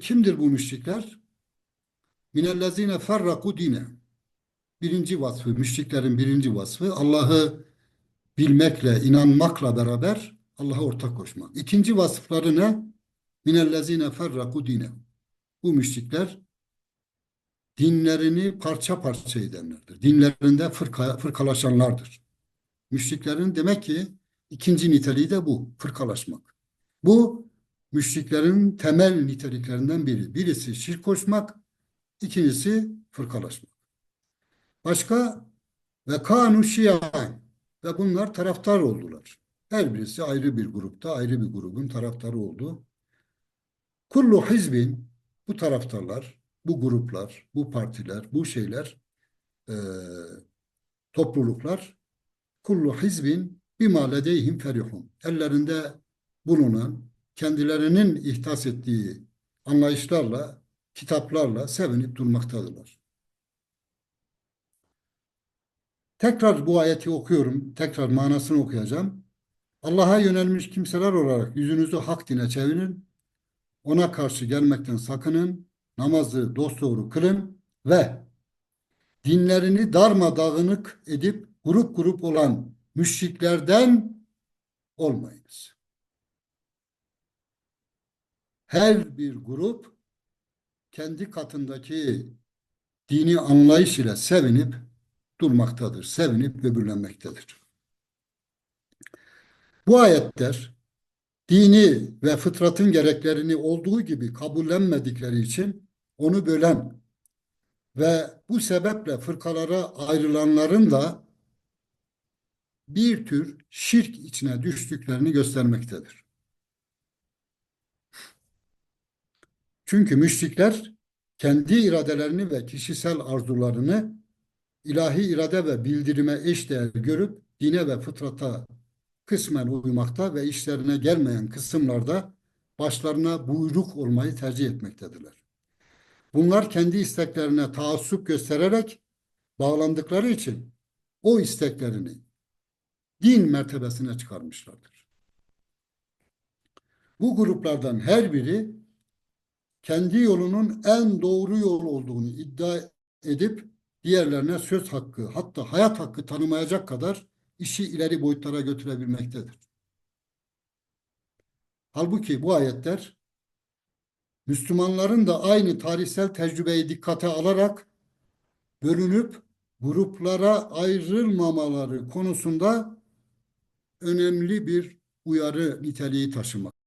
kimdir bu müşrikler? Minellezine ferraku dine. Birinci vasfı, müşriklerin birinci vasfı Allah'ı bilmekle, inanmakla beraber Allah'a ortak koşmak. İkinci vasıfları ne? Minellezine ferraku dine. Bu müşrikler dinlerini parça parça edenlerdir. Dinlerinde fırka, fırkalaşanlardır. Müşriklerin demek ki ikinci niteliği de bu, fırkalaşmak. Bu müşriklerin temel niteliklerinden biri. Birisi şirk koşmak, ikincisi fırkalaşmak. Başka ve kanu şiyan ve bunlar taraftar oldular. Her birisi ayrı bir grupta, ayrı bir grubun taraftarı oldu. Kullu hizbin bu taraftarlar, bu gruplar, bu partiler, bu şeyler, e, topluluklar kullu hizbin bima ledeyhim ferihun. Ellerinde bulunan, kendilerinin ihtas ettiği anlayışlarla, kitaplarla sevinip durmaktadırlar. Tekrar bu ayeti okuyorum. Tekrar manasını okuyacağım. Allah'a yönelmiş kimseler olarak yüzünüzü hak dine çevirin. Ona karşı gelmekten sakının. Namazı dosdoğru kılın ve dinlerini darmadağınık edip grup grup olan müşriklerden olmayınız. Her bir grup kendi katındaki dini anlayış ile sevinip durmaktadır. Sevinip böbürlenmektedir. Bu ayetler dini ve fıtratın gereklerini olduğu gibi kabullenmedikleri için onu bölen ve bu sebeple fırkalara ayrılanların da bir tür şirk içine düştüklerini göstermektedir. Çünkü müşrikler kendi iradelerini ve kişisel arzularını ilahi irade ve bildirime eşdeğer görüp dine ve fıtrata kısmen uymakta ve işlerine gelmeyen kısımlarda başlarına buyruk olmayı tercih etmektedirler. Bunlar kendi isteklerine taassup göstererek bağlandıkları için o isteklerini din mertebesine çıkarmışlardır. Bu gruplardan her biri kendi yolunun en doğru yol olduğunu iddia edip diğerlerine söz hakkı hatta hayat hakkı tanımayacak kadar işi ileri boyutlara götürebilmektedir. Halbuki bu ayetler Müslümanların da aynı tarihsel tecrübeyi dikkate alarak bölünüp gruplara ayrılmamaları konusunda önemli bir uyarı niteliği taşımak.